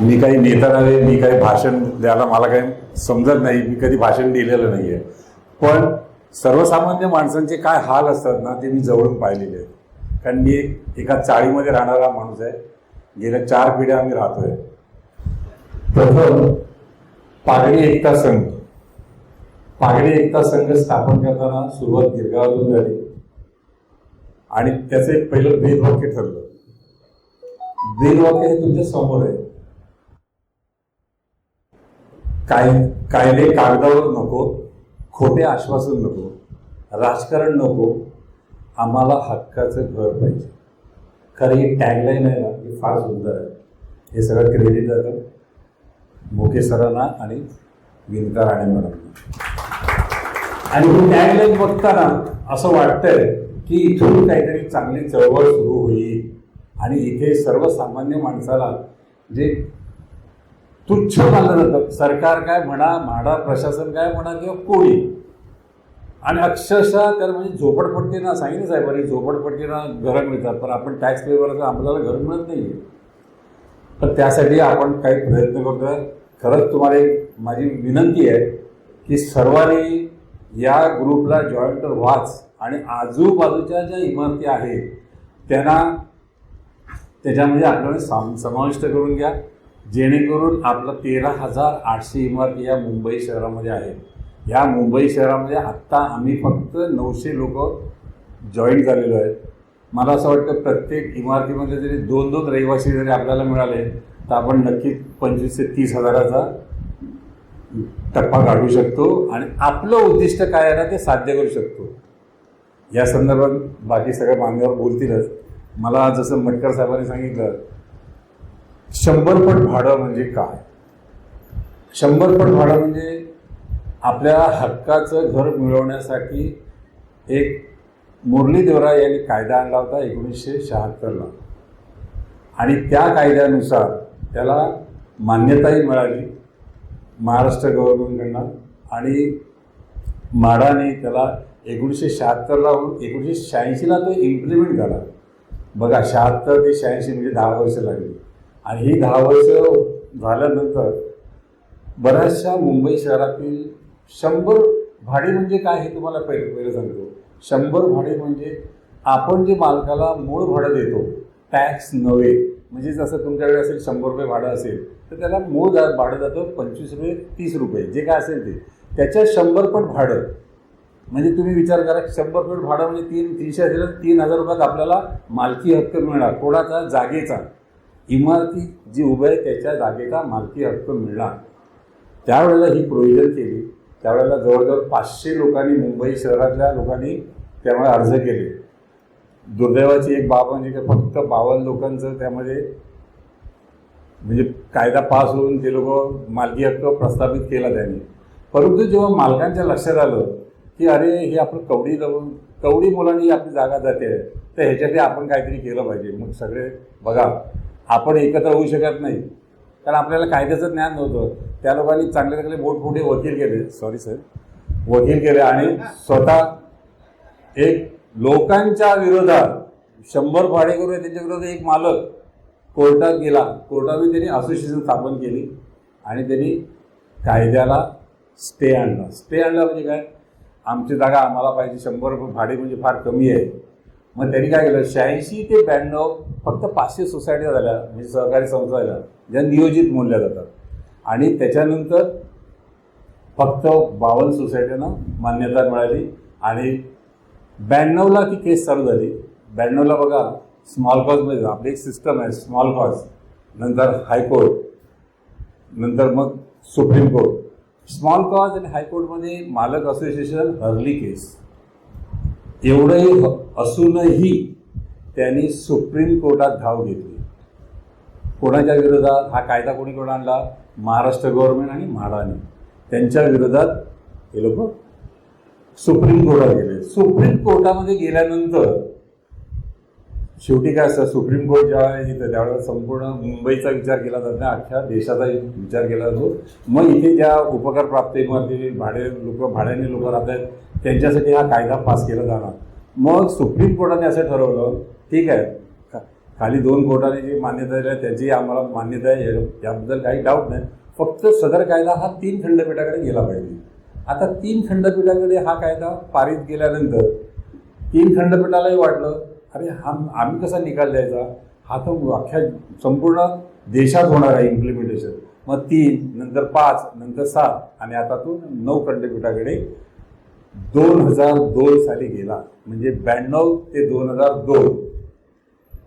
मी काही नेता नव्हे मी काही भाषण द्यायला मला काही समजत नाही मी कधी भाषण दिलेलं नाही आहे पण सर्वसामान्य माणसांचे काय हाल असतात ना ते मी जवळून पाहिलेले आहेत. कारण मी एक एका चाळीमध्ये राहणारा माणूस आहे. गेल्या चार पिढ्या आम्ही राहतोय. प्रथम पागडी एकता संघ. पागडी एकता संघ स्थापन करताना सुरुवात गिरगावातून झाली. आणि त्याचं एक पहिलं ब्रीदवाक्य ठरलं. ब्रीदवाक्य हे तुमच्यासमोर आहे. काय कायदे कागदावर नको खोटे आश्वासन नको राजकारण नको आम्हाला हक्काचं घर पाहिजे. खरं ही टॅगलाईन आहे ना ही फार सुंदर आहे. हे सगळं क्रेडिट जातं मुके सरांना आणि विनकर राणे मॅडमना. आणि ही टॅगलाईन बघताना असं वाटतंय की इथून काहीतरी चांगली चळवळ सुरू होईल. आणि इथे सर्वसामान्य माणसाला जे तुच्छ मानलं जातं सरकार काय म्हणा म्हाडा प्रशासन काय म्हणा किंवा कोणी आणि अक्षरशः त्याला म्हणजे झोपडपट्टीना सांगितलं साहेबांनी झोपडपट्टीना घरं मिळतात पण आपण टॅक्स पेवरचं आपल्याला घर मिळत नाही तर त्यासाठी आपण काही प्रयत्न करतोय. खरंच तुम्हाला एक माझी विनंती आहे की सर्वांनी या ग्रुपला जॉईन तर व्हाच. आणि आजूबाजूच्या ज्या इमारती आहेत त्यांना त्याच्यामध्ये आपल्याला साम समाविष्ट करून घ्या. जेणेकरून आपलं तेरा हजार आठशे इमारती या मुंबई शहरामध्ये आहेत. या मुंबई शहरामध्ये आत्ता आम्ही फक्त नऊशे लोक जॉईन झालेलो आहेत. मला असं वाटतं प्रत्येक इमारतीमध्ये जरी दोन दोन रहिवासी जरी आपल्याला मिळाले तर आपण नक्कीच पंचवीस ते तीस हजाराचा टप्पा काढू शकतो आणि आपलं उद्दिष्ट काय आहे ना ते साध्य करू शकतो. या संदर्भात बाकी सगळ्या बांधवावर बोलतीलच. मला जसं मटकर साहेबांनी सांगितलं शंभर पट भाडं म्हणजे काय? शंभर पट भाडं म्हणजे आपल्या हक्काचं घर मिळवण्यासाठी एक मुरली देवरा यांनी कायदा आणला होता एकोणीसशे शहात्तरला आणि त्या कायद्यानुसार त्याला मान्यताही मिळाली महाराष्ट्र गव्हर्नमेंटकडनं. आणि माडाने त्याला एकोणीसशे शहात्तरला एकोणीसशे शहाऐंशीला तो इम्प्लिमेंट झाला. बघा शहात्तर ते शहाऐंशी म्हणजे दहा वर्ष लागली. आणि ही दहा वर्ष झाल्यानंतर बऱ्याचशा मुंबई शहरातील शंभर भाडे म्हणजे काय हे तुम्हाला पहिले पहिलं सांगतो. शंभर भाडे म्हणजे आपण जे मालकाला मूळ भाडं देतो टॅक्स नव्हे. म्हणजे जसं तुमच्याकडे असेल शंभर रुपये भाडं असेल तर त्याला मूळ जा भाडं जातं पंचवीस रुपये तीस रुपये. जे काय असेल ते. त्याच्या शंभर पट भाडं. म्हणजे तुम्ही विचार करा शंभर पट भाडं म्हणजे तीन तीनशे असेल तीन हजार रुपयात आपल्याला मालकी हक्क मिळणार कोणाचा? जागेचा. इमारती जी उभं आहे त्याच्या जागेचा मालकी हक्क मिळणार. त्यावेळेला ही प्रोव्हिजन केली. त्यावेळेला जवळजवळ पाचशे लोकांनी मुंबई शहरातल्या लोकांनी त्यामुळे अर्ज केले. दुर्दैवाची एक बाब म्हणजे की फक्त बावन्न लोकांचं त्यामध्ये म्हणजे कायदा पास होऊन ते लोक मालकी हक्क प्रस्थापित केला त्यांनी. परंतु जेव्हा मालकांच्या लक्षात आलं की अरे हे आपण कवडी जाऊन कवडी मुलांनी आपली जागा जाते तर ह्याच्यासाठी आपण काहीतरी केलं पाहिजे. मग सगळे बघा आपण एकत्र होऊ शकत नाही. कारण आपल्याला कायद्याचं ज्ञान नव्हतं. त्या लोकांनी चांगले चांगले मोठमोठे वकील केले. सॉरी सर वकील केले आणि स्वतः एक लोकांच्या विरोधात शंभर भाडेकरू त्यांच्या विरोधात एक मालक कोर्टात गेला. कोर्टाने त्यांनी असोसिएशन स्थापन केली आणि त्यांनी कायद्याला स्टे आणला. स्टे आणला म्हणजे काय? आमची जागा आम्हाला पाहिजे. शंभर रुपये भाडे म्हणजे फार कमी आहे. मग त्यांनी काय केलं? शहाऐंशी ते ब्याण्णव फक्त पाचशे सोसायट्या झाल्या म्हणजे सहकारी संस्था झाल्या ज्या नियोजित मोडल्या जातात. आणि त्याच्यानंतर फक्त बावन्न सोसायट्यांना मान्यता मिळाली आणि ब्याण्णवला ती केस चालू झाली. ब्याण्णवला बघा स्मॉल कॉजमध्ये आपली एक सिस्टम आहे स्मॉल कॉज. नंतर हायकोर्ट नंतर मग सुप्रीम कोर्ट. स्मॉल कॉज आणि हायकोर्टमध्ये मालक असोसिएशन हरली केस. एवढंही असूनही त्यांनी सुप्रीम कोर्टात धाव घेतली. कोणाच्या विरोधात? हा कायदा कोणी कोण आणला? महाराष्ट्र गव्हर्नमेंट आणि म्हाडाने. त्यांच्या विरोधात हे लोक सुप्रीम कोर्टात गेले. सुप्रीम कोर्टामध्ये गेल्यानंतर शेवटी काय असतं सुप्रीम कोर्ट जेव्हा येतं त्यावेळेला संपूर्ण मुंबईचा विचार केला जात नाही अख्ख्या देशाचा विचार केला जातो. मग इथे ज्या उपकार प्राप्त इमारती भाडे लोक भाड्याने लोक राहत आहेत त्यांच्यासाठी हा कायदा पास केला जाणार. मग सुप्रीम कोर्टाने असं ठरवलं ठीक आहे का- खाली दोन कोर्टाने जी मान्यता दिली आहे त्याची आम्हाला मान्यता आहे याबद्दल काही डाऊट नाही. फक्त सदर कायदा हा तीन खंडपीठाकडे गेला पाहिजे. आता तीन खंडपीठाकडे हा कायदा पारित केल्यानंतर तीन खंडपीठालाही वाटलं अरे हा आम्ही कसा निकाल द्यायचा? हा तर अख्ख्या संपूर्ण देशात होणार आहे इम्प्लिमेंटेशन मग तीन नंतर पाच नंतर सात आणि आता तो नऊ खंडपीठाकडे दोन हजार दोन साली गेला. म्हणजे ब्याण्णव ते दोन हजार दोन.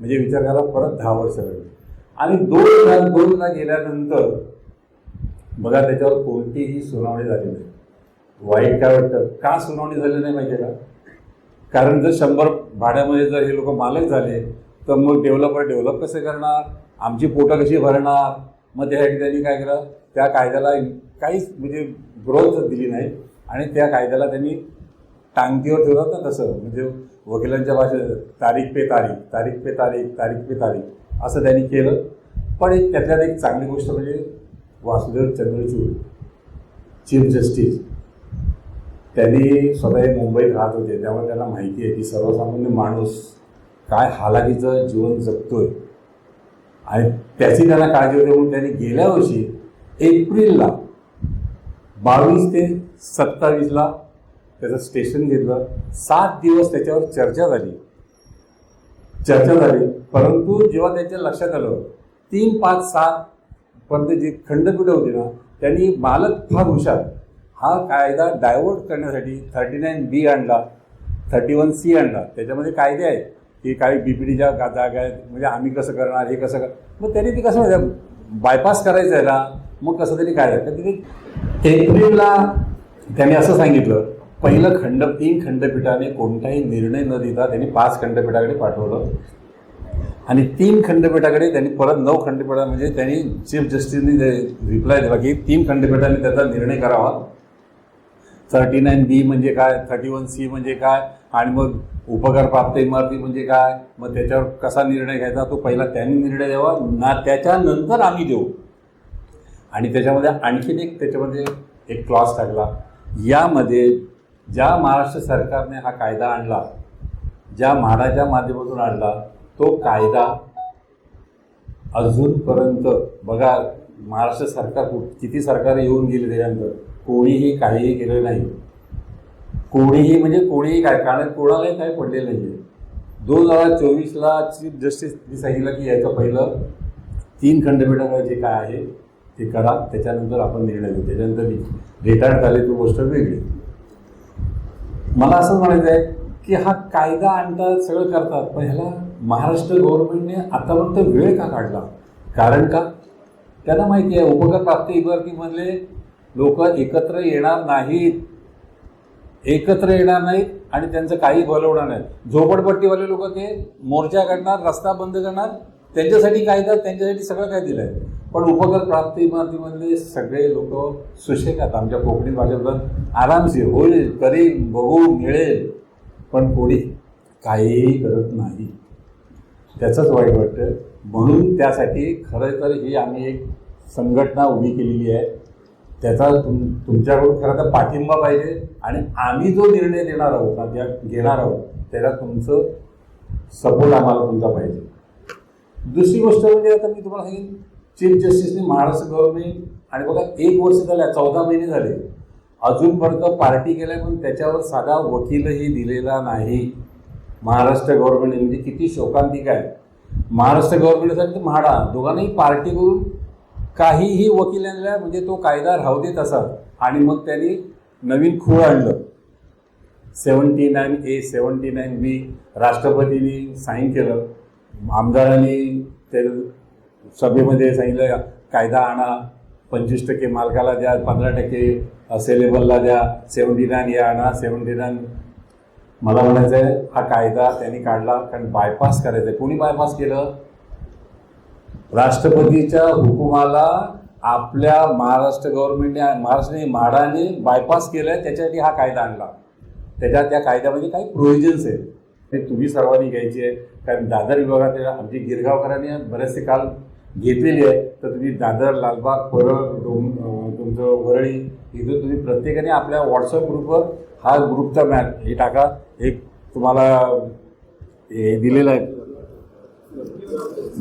म्हणजे विचार करा परत दहा वर्ष लागली. आणि दोन हजार दोनला गेल्यानंतर बघा त्याच्यावर कोणतीही सुनावणी झाली नाही. वाईट काय वाटतं? का सुनावणी झाली नाही माहिती का? कारण जर शंभर भाड्यामध्ये जर हे लोक मालक झाले तर मग डेव्हलपर डेव्हलप कसे करणार? आमची पोटं कशी भरणार? मग त्यासाठी त्यांनी काय केलं? त्या कायद्याला काहीच म्हणजे ग्रोथ दिली नाही. आणि त्या कायद्याला त्यांनी टांगतीवर ठेवलं ना तसं. म्हणजे वकिलांच्या भाषेत तारीख पे तारीख तारीख पे तारीख तारीख पे तारीख असं त्यांनी केलं. पण एक त्यातल्यात एक चांगली गोष्ट म्हणजे वासुदेव चंद्रचूड चीफ जस्टिस त्यांनी स्वतः मुंबईत राहत होते. त्यामुळे त्यांना माहिती आहे की सर्वसामान्य माणूस काय हालाकीचं जीवन जगतोय. आणि त्याची त्यांना काळजी होते म्हणून त्यांनी गेल्या वर्षी एप्रिलला बावीस ते सत्तावीसला त्याचं स्टेशन घेतलं. सात दिवस त्याच्यावर चर्चा झाली. चर्चा झाली. परंतु जेव्हा त्यांच्या लक्षात आलं तीन पाच सात पर्यंत जी खंडपीठ होती ना त्यांनी मालक फार हुशार. हा कायदा डायव्हर्ट करण्यासाठी थर्टी नाईन बी आणला थर्टी वन सी आणला. त्याच्यामध्ये कायदे आहेत की काही बीपीडीच्या जागा आहेत म्हणजे आम्ही कसं करणार हे कसं कर मग त्यांनी ते कसं बायपास करायचं आहे ना मग कसं तरी काय तर तिने एप्रिलला त्यांनी असं सांगितलं पहिलं खंड तीन खंडपीठाने कोणताही निर्णय न देता त्यांनी पाच खंडपीठाकडे पाठवलं. आणि तीन खंडपीठाकडे त्यांनी परत नऊ खंडपीठा म्हणजे त्यांनी चीफ जस्टिसनी रिप्लाय दिला की तीन खंडपीठाने त्याचा निर्णय करावा. थर्टी नाईन बी म्हणजे काय? थर्टी वन सी म्हणजे काय? आणि मग उपकार प्राप्त इमारती म्हणजे काय? मग त्याच्यावर कसा निर्णय घ्यायचा? तो पहिला त्यांनी निर्णय द्यावा. ना त्याच्यानंतर आम्ही देऊ. आणि त्याच्यामध्ये आणखीन एक त्याच्यामध्ये एक क्लॉज टाकला. यामध्ये ज्या महाराष्ट्र सरकारने हा कायदा आणला ज्या म्हाडाच्या माध्यमातून आणला तो कायदा अजूनपर्यंत बघा महाराष्ट्र सरकार कुठ- किती सरकार येऊन गेले त्याच्यानंतर. कोणीही काहीही केलं नाही. कोणीही म्हणजे कोणीही काय कारण कोणालाही काही पडलेलं नाही आहे दोन हजार चोवीसला चीफ जस्टिसनी सांगितलं की याचं पहिलं तीन खंडपीठाकडे जे काय आहे ते करा. त्याच्यानंतर आपण निर्णय घेऊ. त्याच्यानंतर रिटायर्ड झाले ती गोष्ट वेगळी. मला असं म्हणायचं आहे की हा कायदा आणतात सगळं करतात पण ह्याला महाराष्ट्र गव्हर्नमेंटने आतापर्यंत वेळ का काढला? कारण का? त्यांना माहिती आहे उपकर प्राप्त इमारतीमधले लोक एकत्र येणार नाहीत. एकत्र येणार नाहीत आणि त्यांचं काही बोलवणार नाही झोपडपट्टीवाले लोक ते मोर्चा काढणार रस्ता बंद करणार त्यांच्यासाठी कायदा त्यांच्यासाठी सगळं काय दिलं आहे पण उपकर प्राप्त इमारतीमधले सगळे लोक सुशेखात आमच्या कोकणी भाषेबद्दल आरामशीर होईल करील बघू मिळेल. पण कोणी काहीही करत नाही. त्याचंच वाईट वाटतं. म्हणून त्यासाठी खरं तर ही आम्ही एक संघटना उभी केलेली आहे. त्याचा तुम तुमच्याकडून खरं तर पाठिंबा पाहिजे. आणि आम्ही जो निर्णय देणार आहोत ना ज्या घेणार आहोत त्याला तुमचं सपोर्ट आम्हाला तुमचा पाहिजे. दुसरी गोष्ट म्हणजे आता मी तुम्हाला सांगेन चीफ जस्टिसने महाराष्ट्र गव्हर्नमेंट आणि बघा एक वर्ष झाल्या चौदा महिने झाले अजूनपर्यंत पार्टी केल्या पण त्याच्यावर साधा वकीलही दिलेला नाही. महाराष्ट्र गव्हर्नमेंटने म्हणजे किती शोकांतिक आहे महाराष्ट्र गव्हर्नमेंटसाठी तर म्हाडा दोघांनाही पार्टी करून काहीही वकिलांना म्हणजे तो कायदा राहू देत असा आणि मग त्यांनी नवीन खूळ आणलं. Seventy nine A seventy nine B राष्ट्रपतींनी साईन केलं. आमदारांनी ते सभेमध्ये सांगितलं कायदा आणा पंचवीस टक्के मालकाला द्या पंधरा टक्के सेलेबलला द्या सेवन्टी नाईन या आणा सेवन्टी नाईन. मला म्हणायचं आहे हा कायदा त्यांनी काढला कारण बायपास करायचा आहे कोणी बायपास केलं? राष्ट्रपतीच्या हुकुमाला आपल्या महाराष्ट्र गव्हर्नमेंटने महाराष्ट्राने म्हाडाने बायपास केलं त्याच्यासाठी हा कायदा आणला. त्याच्या त्या कायद्यामध्ये काही प्रोव्हिजन्स आहेत. ते तुम्ही सर्वांनी घ्यायची आहे. कारण दादर विभागात आमची गिरगावकरांनी बरेचसे काल घेतलेली आहे तर तुम्ही दादर लालबाग परळ डोम तुमचं वरळी इथं तुम्ही प्रत्येकाने आपल्या व्हॉट्सअप ग्रुपवर हा ग्रुपचा मॅप हे टाका. एक तुम्हाला हे दिलेलं आहे.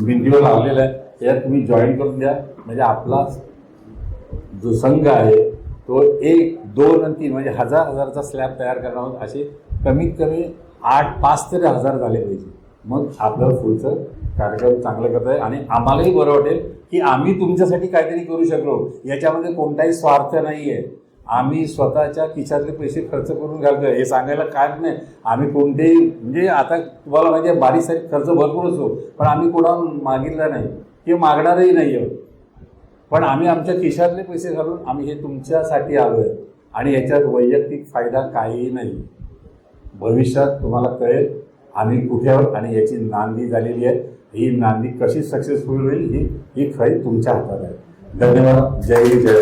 भिंतीवर लावलेलं आहे. यात तुम्ही जॉईन करून द्या म्हणजे आपला जो संघ आहे तो एक दोन आणि तीन म्हणजे हजार हजारचा स्लॅब तयार करणार आहोत. असे कमीत कमी आठ पाच तरी हजार झाले पाहिजे. मग आपलं पुढचं कार्यक्रम चांगलं करत आहे आणि आम्हालाही बरं वाटेल की आम्ही तुमच्यासाठी काहीतरी करू शकलो. याच्यामध्ये कोणताही स्वार्थ नाही आहे आम्ही स्वतःच्या खिशातले पैसे खर्च करून घालतो हे सांगायला काय नाही. आम्ही कोणतेही म्हणजे आता तुम्हाला माहिती आहे बारीक सारीक खर्च भरपूर असतो. पण आम्ही कोणा मागितला नाही. किंवा मागणारही नाही आहोत पण आम्ही आमच्या खिशातले पैसे घालून आम्ही हे तुमच्यासाठी आलो आहे आणि याच्यात वैयक्तिक फायदा काहीही नाही. भविष्यात तुम्हाला कळेल आम्ही कुठे आहोत आणि याची नांदी झालेली आहे. ही नांदी कशी सक्सेसफुल होईल ही ही खरी तुमच्या हातात आहे. धन्यवाद. जय जय